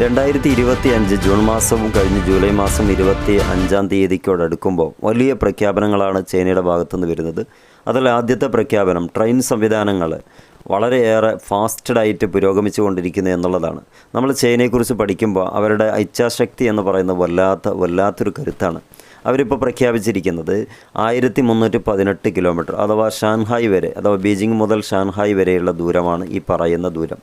രണ്ടായിരത്തി ഇരുപത്തി അഞ്ച് ജൂൺ മാസവും കഴിഞ്ഞ് ജൂലൈ മാസം ഇരുപത്തി അഞ്ചാം തീയതിക്കോടടുക്കുമ്പോൾ വലിയ പ്രഖ്യാപനങ്ങളാണ് ചൈനയുടെ ഭാഗത്തുനിന്ന് വരുന്നത്. അതിൽ ആദ്യത്തെ പ്രഖ്യാപനം ട്രെയിൻ സംവിധാനങ്ങൾ വളരെയേറെ ഫാസ്റ്റഡായിട്ട് പുരോഗമിച്ചു കൊണ്ടിരിക്കുന്നു എന്നുള്ളതാണ്. നമ്മൾ ചൈനയെക്കുറിച്ച് പഠിക്കുമ്പോൾ അവരുടെ ഇച്ഛാശക്തി എന്ന് പറയുന്നത് വല്ലാത്ത വല്ലാത്തൊരു കരുത്താണ്. അവരിപ്പോൾ പ്രഖ്യാപിച്ചിരിക്കുന്നത് ആയിരത്തി മുന്നൂറ്റി പതിനെട്ട് കിലോമീറ്റർ അഥവാ ഷാൻഹായ് വരെ അഥവാ ബീജിംഗ് മുതൽ ഷാൻഹായ് വരെയുള്ള ദൂരമാണ് ഈ പറയുന്ന ദൂരം.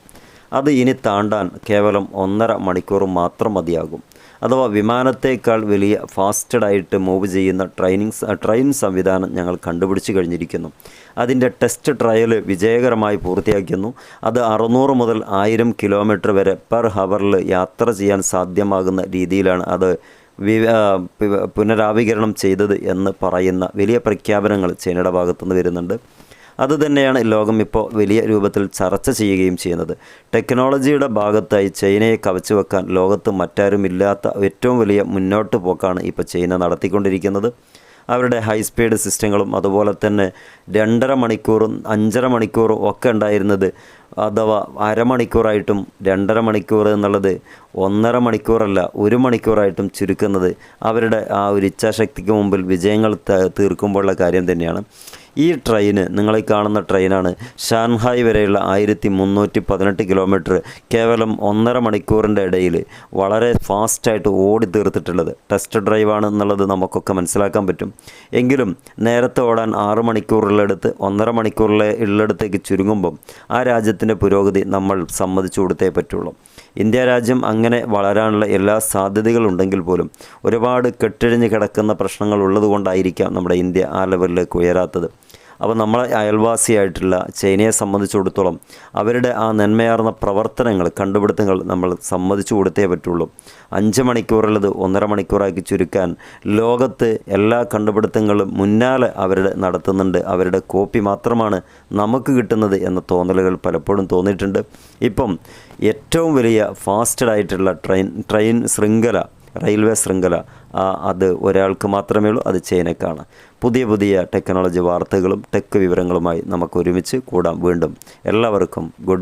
അത് ഇനി താണ്ടാൻ കേവലം ഒന്നര മണിക്കൂർ മാത്രം മതിയാകും. അഥവാ വിമാനത്തേക്കാൾ വലിയ ഫാസ്റ്റഡായിട്ട് മൂവ് ചെയ്യുന്ന ട്രെയിനിങ് ട്രെയിൻ സംവിധാനം ഞങ്ങൾ കണ്ടുപിടിച്ച് കഴിഞ്ഞിരിക്കുന്നു. അതിന്റെ ടെസ്റ്റ് ട്രയൽ വിജയകരമായി പൂർത്തിയാക്കുന്നു. അത് അറുന്നൂറ് മുതൽ ആയിരം കിലോമീറ്റർ വരെ പെർ ഹവറിൽ യാത്ര ചെയ്യാൻ സാധ്യമാകുന്ന രീതിയിലാണ് അത് പുനരാവികരണം ചെയ്തത് എന്ന് പറയുന്ന വലിയ പ്രഖ്യാപനങ്ങൾ ചൈനയുടെ ഭാഗത്തുനിന്ന് വരുന്നുണ്ട്. അതുതന്നെയാണ് ലോകം ഇപ്പോൾ വലിയ രൂപത്തിൽ ചർച്ച ചെയ്യുകയും ചെയ്യുന്നത്. ടെക്നോളജിയുടെ ഭാഗത്തായി ചൈനയെ കവച്ചു വെക്കാൻ ലോകത്ത് മറ്റാരുമില്ലാത്ത ഏറ്റവും വലിയ മുന്നോട്ട് പോക്കാണ് ഇപ്പോൾ ചൈന നടത്തിക്കൊണ്ടിരിക്കുന്നത്. അവരുടെ ഹൈ സ്പീഡ് സിസ്റ്റങ്ങളും അതുപോലെ തന്നെ രണ്ടര മണിക്കൂറും അഞ്ചര മണിക്കൂറും ഒക്കെ ഉണ്ടായിരുന്നത് അഥവാ അരമണിക്കൂറായിട്ടും രണ്ടര മണിക്കൂർ എന്നുള്ളത് ഒന്നര മണിക്കൂറല്ല ഒരു മണിക്കൂറായിട്ടും ചുരുക്കുന്നത് അവരുടെ ആ ഒരു ഇച്ഛാശക്തിക്ക് മുമ്പിൽ വിജയങ്ങൾ തീർക്കുമ്പോഴുള്ള കാര്യം തന്നെയാണ്. ഈ ട്രെയിന് നിങ്ങൾ കാണുന്ന ട്രെയിനാണ് ഷാൻഹായ് വരെയുള്ള ആയിരത്തി മുന്നൂറ്റി പതിനെട്ട് കിലോമീറ്റർ കേവലം ഒന്നര മണിക്കൂറിന്റെ ഇടയിൽ വളരെ ഫാസ്റ്റായിട്ട് ഓടി തീർത്തിട്ടുള്ളത്. ടെസ്റ്റ് ഡ്രൈവാണ് എന്നുള്ളത് നമുക്കൊക്കെ മനസ്സിലാക്കാൻ പറ്റും. എങ്കിലും നേരത്തെ ഓടാൻ ആറ് മണിക്കൂറുള്ളടുത്ത് ഒന്നര മണിക്കൂറിലെ ഉള്ളിടത്തേക്ക് ചുരുങ്ങുമ്പം ആ രാജ്യത്തിന്റെ പുരോഗതി നമ്മൾ സമ്മതിച്ചു കൊടുത്തേ പറ്റുള്ളൂ. ഇന്ത്യ രാജ്യം അങ്ങനെ വളരാനുള്ള എല്ലാ സാധ്യതകളുണ്ടെങ്കിൽ പോലും ഒരുപാട് കെട്ടിഴിഞ്ഞ് കിടക്കുന്ന പ്രശ്നങ്ങൾ ഉള്ളതുകൊണ്ടായിരിക്കാം നമ്മുടെ ഇന്ത്യ ആ ലെവലിലേക്ക് ഉയരാത്തത്. അപ്പോൾ നമ്മളെ അയൽവാസിയായിട്ടുള്ള ചൈനയെ സംബന്ധിച്ചിടത്തോളം അവരുടെ ആ നന്മയാർന്ന പ്രവർത്തനങ്ങൾ കണ്ടുപിടുത്തങ്ങൾ നമ്മൾ സമ്മതിച്ചു കൊടുത്തേ പറ്റുള്ളൂ. അഞ്ച് മണിക്കൂറുള്ളത് ഒന്നര മണിക്കൂറാക്കി ചുരുക്കാൻ ലോകത്ത് എല്ലാ കണ്ടുപിടുത്തങ്ങളും മുന്നാലെ അവരുടെ നടത്തുന്നുണ്ട്. അവരുടെ കോപ്പി മാത്രമാണ് നമുക്ക് കിട്ടുന്നത് എന്ന തോന്നലുകൾ പലപ്പോഴും തോന്നിയിട്ടുണ്ട്. ഇപ്പം ഏറ്റവും വലിയ ഫാസ്റ്റഡായിട്ടുള്ള ട്രെയിൻ ട്രെയിൻ ശൃംഖല റെയിൽവേ ശൃംഖല അത് ഒരാൾക്ക് മാത്രമേ ഉള്ളൂ അത് ചൈനക്കാണ് പുതിയ പുതിയ ടെക്നോളജി വാർത്തകളും ടെക് വിവരങ്ങളുമായി നമുക്ക് ഒരുമിച്ച് കൂടാം. വീണ്ടും എല്ലാവർക്കും ഗുഡ്